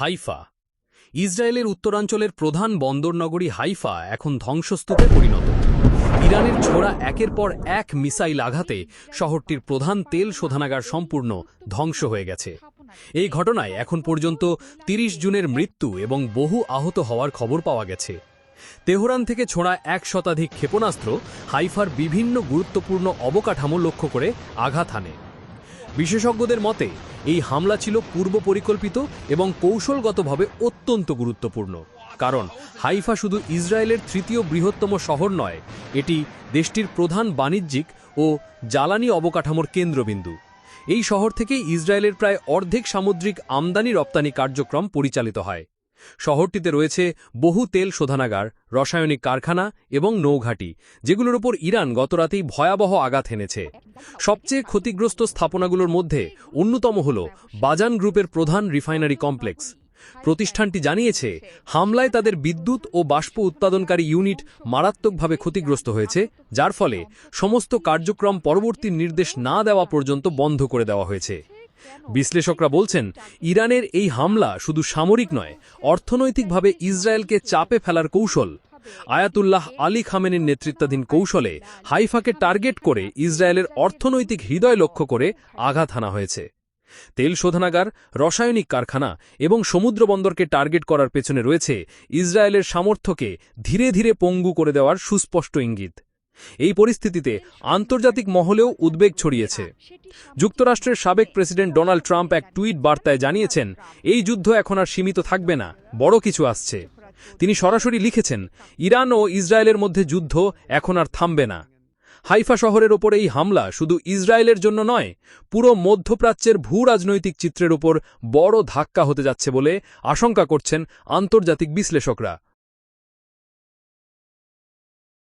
Haifa. ইসরায়েলের উত্তরাঞ্চলের প্রধান বন্দরনগরী হাইফা এখন ধ্বংসস্তূপে পরিণত। ইরানের ছোড়া একের পর এক মিসাইল আঘাতে শহরটির প্রধান তেল শোধনাগার সম্পূর্ণ ধ্বংস হয়ে গেছে। এই ঘটনায় এখন পর্যন্ত ৩০ জুনের মৃত্যু এবং বহু আহত হওয়ার খবর পাওয়া গেছে। তেহরান থেকে ছোড়া এক শতাধিক ক্ষেপণাস্ত্র হাইফার বিভিন্ন গুরুত্বপূর্ণ অবকাঠামো লক্ষ্য করে আঘাত হানে। বিশেষজ্ঞদের মতে, এই হামলা ছিল পূর্ব পরিকল্পিত এবং কৌশলগতভাবে অত্যন্ত গুরুত্বপূর্ণ। কারণ হাইফা শুধু ইসরায়েলের তৃতীয় বৃহত্তম শহর নয়, এটি দেশটির প্রধান বাণিজ্যিক ও জ্বালানি অবকাঠামোর কেন্দ্রবিন্দু। এই শহর থেকে ইসরায়েলের প্রায় অর্ধেক সামুদ্রিক আমদানি রপ্তানি কার্যক্রম পরিচালিত হয়। শহরটিতে রয়েছে বহু তেল শোধনাগার, রাসায়নিক কারখানা এবং নৌঘাটি, যেগুলোর ওপর ইরান গতরাতেই ভয়াবহ আঘাত হেনেছে সবচেয়ে ক্ষতিগ্রস্ত স্থাপনাগুলোর মধ্যে অন্যতম হল বাজান গ্রুপের প্রধান রিফাইনারি কমপ্লেক্স। প্রতিষ্ঠানটি জানিয়েছে, হামলায় তাদের বিদ্যুৎ ও বাষ্প উৎপাদনকারী ইউনিট মারাত্মকভাবে ক্ষতিগ্রস্ত হয়েছে, যার ফলে সমস্ত কার্যক্রম পরবর্তী নির্দেশ না দেওয়া পর্যন্ত বন্ধ করে দেওয়া হয়েছে। বিশ্লেষকরা বলছেন, ইরানের এই হামলা শুধু সামরিক নয়, অর্থনৈতিকভাবে ইসরায়েলকে চাপে ফেলার কৌশল। আয়াতুল্লাহ আলী খামেনের নেতৃত্বাধীন কৌশলে হাইফাকে টার্গেট করে ইসরায়েলের অর্থনৈতিক হৃদয় লক্ষ্য করে আঘাত হানা হয়েছে। তেল শোধনাগার, রাসায়নিক কারখানা এবং সমুদ্র বন্দরকে টার্গেট করার পেছনে রয়েছে ইসরায়েলের সামর্থ্যকে ধীরে ধীরে পঙ্গু করে দেওয়ার সুস্পষ্ট ইঙ্গিত। এই পরিস্থিতিতে আন্তর্জাতিক মহলেও উদ্বেগ ছড়িয়েছে। যুক্তরাষ্ট্রের সাবেক প্রেসিডেন্ট ডোনাল্ড ট্রাম্প এক টুইট বার্তায় জানিয়েছেন, এই যুদ্ধ এখন আর সীমিত থাকবে না, বড় কিছু আসছে। তিনি সরাসরি লিখেছেন, ইরান ও ইসরায়েলের মধ্যে যুদ্ধ এখন আর থামবে না। হাইফা শহরের ওপর এই হামলা শুধু ইসরায়েলের জন্য নয়, পুরো মধ্যপ্রাচ্যের ভূ রাজনৈতিক চিত্রের ওপর বড় ধাক্কা হতে যাচ্ছে বলে আশঙ্কা করছেন আন্তর্জাতিক বিশ্লেষকরা।